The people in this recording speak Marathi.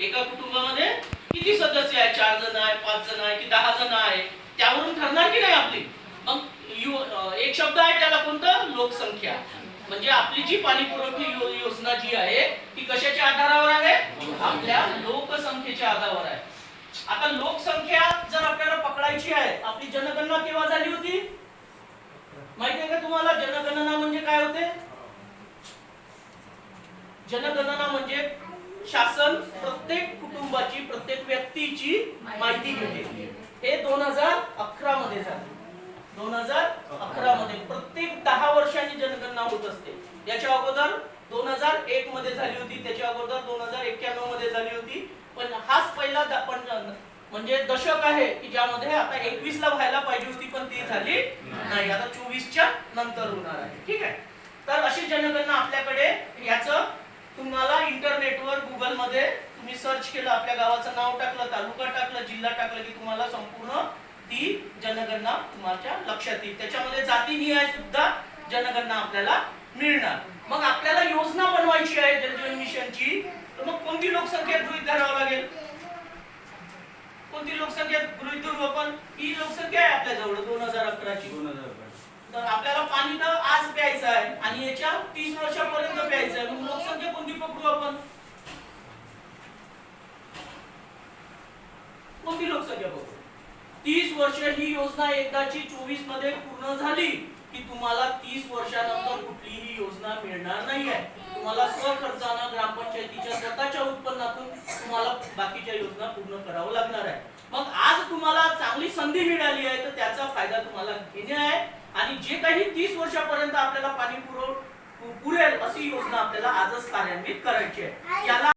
एका कुटुंबामध्ये किती सदस्य आहे चार जण आहे पाच जण आहे की दहा जण आहे? त्यावरून ठरणार की नाही आपली? मग एक शब्द आहे त्याला कोणतं? लोकसंख्या. म्हणजे आपली जी पाणी पुरवठी यो- योजना जी आहे ती कशाच्या आधारावर आहे? आपल्या लोकसंख्येच्या आधारावर आहे. आता लोकसंख्या जर आपल्याला पकडायची आहे आपली जनगणना केव्हा झाली होती? माहिती आहे का तुम्हाला? जनगणना म्हणजे काय होते? जनगणना म्हणजे शासन प्रत्येक कुटुंबाची प्रत्येक व्यक्तीची माहिती घेते. हे दोन हजार अकरा मध्ये झालं. दोन हजार अकरा मध्ये प्रत्येक दहा वर्षांनी जनगणना होत असते. याच्या अगोदर दोन हजार एक मध्ये झाली होती त्याच्या अगोदर दोन हजार एक्क्याण्णवमध्ये झाली होती. पण हाच पहिला म्हणजे दशक आहे की ज्यामध्ये आता एकवीस ला व्हायला पाहिजे होती पण ती झाली नाही. आता चोवीसच्या नंतर होणार आहे. ठीक आहे? तर अशी जनगणना आपल्याकडे याचं तुम्हाला इंटरनेटवर गुगलमध्ये तुम्ही सर्च केलं आपल्या गावाचं नाव टाकलं तालुका टाकलं जिल्हा टाकलं की तुम्हाला संपूर्ण ती जनगणना तुमच्या लक्षात येईल. त्याच्यामध्ये जातीनिहाय सुद्धा जनगणना आपल्याला मिळणार. मग आपल्याला योजना बनवायची आहे जलजीवन मिशनची तर मग कोणती लोकसंख्या गृहीत धरावं लागेल? कोणती लोकसंख्या गृहीत धरू आपण? ही लोकसंख्या आहे आपल्या जवळ दोन हजार अकराची. दोन हजार रुपये. तर आपल्याला पाणी तर आज प्यायचं आहे आणि याच्या तीस वर्षापर्यंत प्यायचं आहे मग लोकसंख्या कोणती पकडू आपण कोणती लोकसंख्या बघू? तीस वर्ष ही योजना एकदाची चोवीसमध्ये पूर्ण झाली की तुम्हाला तीस वर्षानंतर कुठलीही योजना मिळणार नाही आहे तुम्हाला स्वखर्चानं ग्रामपंचायतीच्या स्वतःच्या उत्पन्नातून तुम्हाला बाकीच्या योजना पूर्ण करावं लागणार आहे. मग आज तुम्हाला चांगली संधी मिळाली आहे तर त्याचा फायदा तुम्हाला घेणे आहे. आणि जे काही तीस वर्षापर्यंत आपल्याला पाणी पुरव पुरेल अशी योजना आपल्याला आजच कार्यान्वित करायची आहे. याला